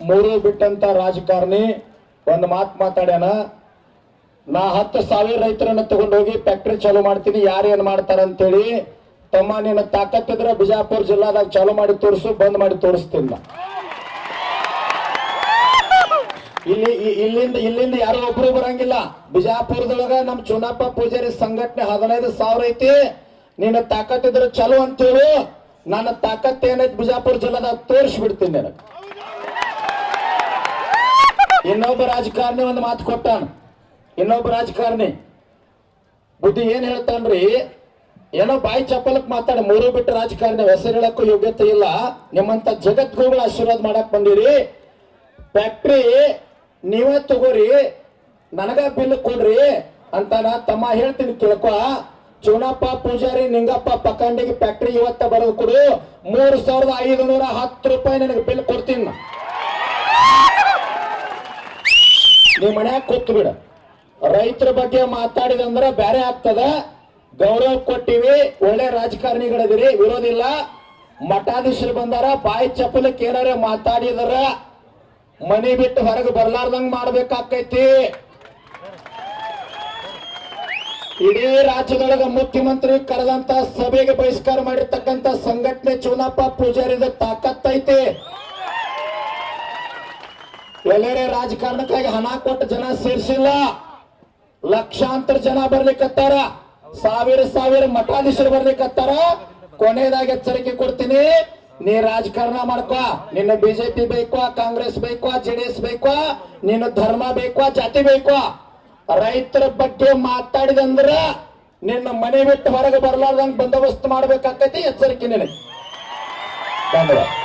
ಮೂರು ಬಿಟ್ಟಂತ ರಾಜಕಾರಣಿ, ಒಂದು ಮಾತು ಮಾತಾಡ್ಯಾನ. ನಾ ಹತ್ತು ಸಾವಿರ ರೈತರನ್ನ ತಗೊಂಡೋಗಿ ಫ್ಯಾಕ್ಟ್ರಿ ಚಾಲೂ ಮಾಡ್ತೀನಿ, ಯಾರು ಏನ್ ಮಾಡ್ತಾರ ಅಂತೇಳಿ ತಮ್ಮ ನಿನ್ನ ತಾಕತ್ತಿದ್ರೆ ಬಿಜಾಪುರ ಜಿಲ್ಲಾದಾಗ ಚಾಲೂ ಮಾಡಿ ತೋರಿಸು, ಬಂದ್ ಮಾಡಿ ತೋರಿಸ್ತೀನಿ ನಾ. ಇಲ್ಲಿ ಇಲ್ಲಿಂದ ಇಲ್ಲಿಂದ ಯಾರು ಒಬ್ರು ಬರಂಗಿಲ್ಲ. ಬಿಜಾಪುರದೊಳಗ ನಮ್ ಚುನಪ್ಪ ಪೂಜಾರಿ ಸಂಘಟನೆ ಹದಿನೈದು ಸಾವಿರ ಐತಿ. ನಿನ್ನ ತಾಕತ್ತಿದ್ರೆ ಚಲೋ ಅಂತೇಳು. ನನ್ನ ತಾಕತ್ ಏನೈತಿ ಬಿಜಾಪುರ ಜಿಲ್ಲಾದಾಗ ತೋರಿಸ್ಬಿಡ್ತೀನಿ ನಿನಗೆ. ಇನ್ನೊಬ್ಬ ರಾಜಕಾರಣಿ ಒಂದು ಮಾತು ಕೊಟ್ಟಾನ. ಇನ್ನೊಬ್ಬ ರಾಜಕಾರಣಿ, ಬುದ್ಧಿ ಏನ್ ಹೇಳ್ತಾನ್ರಿ, ಏನೋ ಬಾಯಿ ಚಪ್ಪಲಕ್ ಮಾತಾಡ, ಮೂರು ಬಿಟ್ಟು ರಾಜಕಾರಣಿ ಹೆಸರು ಹೇಳಕ್ಕೂ ಯೋಗ್ಯತೆ ಇಲ್ಲ. ನಿಮ್ಮಂತ ಜಗದ್ಗುರುಗಳ ಆಶೀರ್ವಾದ ಮಾಡಕ್ ಬಂದಿರಿ. ಫ್ಯಾಕ್ಟ್ರಿ ನೀವೇ ತಗೋರಿ, ನನಗ ಬಿಲ್ ಕೊಡ್ರಿ ಅಂತ ನಾ ತಮ್ಮ ಹೇಳ್ತೀನಿ ಕೇಳ್ಕೊ. ಚುನಪ್ಪ ಪೂಜಾರಿ, ನಿಂಗಪ್ಪ ಪಕಂಡಿಗೆ ಫ್ಯಾಕ್ಟ್ರಿ ಇವತ್ತ ಬರೋದು ಕೊಡು. ಮೂರು ಸಾವಿರದ ಐದು ನೂರ ಹತ್ತು ರೂಪಾಯಿ ನನಗೆ ಬಿಲ್ ಕೊಡ್ತೀನಿ. ನಾ. ಮನ್ಯಾಗ ಕೂತ್ ಬಿಡ. ರೈತರ ಬಗ್ಗೆ ಮಾತಾಡಿದಂದ್ರ ಬ್ಯಾರೆ ಆಗ್ತದ. ಗೌರವ ಕೊಟ್ಟಿವಿ, ಒಳ್ಳೆ ರಾಜಕಾರಣಿಗಳದಿರಿ ವಿರೋಧಿಲ್ಲ ಮಠಾಧೀಶರು ಬಂದಾರ, ಬಾಯಿ ಚಪ್ಪಲಕ್ಕೆ ಏನಾರ ಮಾತಾಡಿದಾರ, ಮನಿ ಬಿಟ್ಟು ಹೊರಗೆ ಬರ್ಲಾರ್ದಂಗ್ ಮಾಡ್ಬೇಕಾಕೈತಿ. ಇಡೀ ರಾಜ್ಯದೊಳಗ ಮುಖ್ಯಮಂತ್ರಿ ಕರೆದಂತ ಸಭೆಗೆ ಬಹಿಷ್ಕಾರ ಮಾಡಿರ್ತಕ್ಕಂತ ಸಂಘಟನೆ ಚೂನಪ್ಪ ಪೂಜಾರಿದ ತಾಕತ್ತೈತಿ. ಎಲ್ಲರೇ ರಾಜಕಾರಣಕ್ಕಾಗಿ ಹಣ ಕೊಟ್ಟು ಜನ ಸೇರಿಸಿಲ್ಲ. ಲಕ್ಷಾಂತರ ಜನ ಬರ್ಲಿಕ್ಕತ್ತಾರ ಸಾವಿರ ಸಾವಿರ ಮಠಾಧೀಶರು ಬರ್ಲಿಕ್ಕತ್ತಾರ ಕೊನೆಯದಾಗಿ ಎಚ್ಚರಿಕೆ ಕೊಡ್ತೀನಿ. ನೀ ರಾಜಕಾರಣ ಮಾಡ್ಕೋ. ನಿನ್ನ ಬಿಜೆಪಿ ಬೇಕು, ಕಾಂಗ್ರೆಸ್ ಬೇಕು ಜೆಡಿಎಸ್ ಬೇಕು, ನಿನ್ನ ಧರ್ಮ ಬೇಕು, ಜಾತಿ ಬೇಕು. ರೈತರ ಬಗ್ಗೆ ಮಾತಾಡಿದಂದ್ರ ನಿನ್ನ ಮನೆ ಬಿಟ್ಟು ಹೊರಗೆ ಬರ್ಲಾರ್ದಂಗ್ ಬಂದೋಬಸ್ತ್ ಮಾಡ್ಬೇಕಾಕತಿ. ಎಚ್ಚರಿಕೆ ನಿನಗೆ. ಧನ್ಯವಾದ.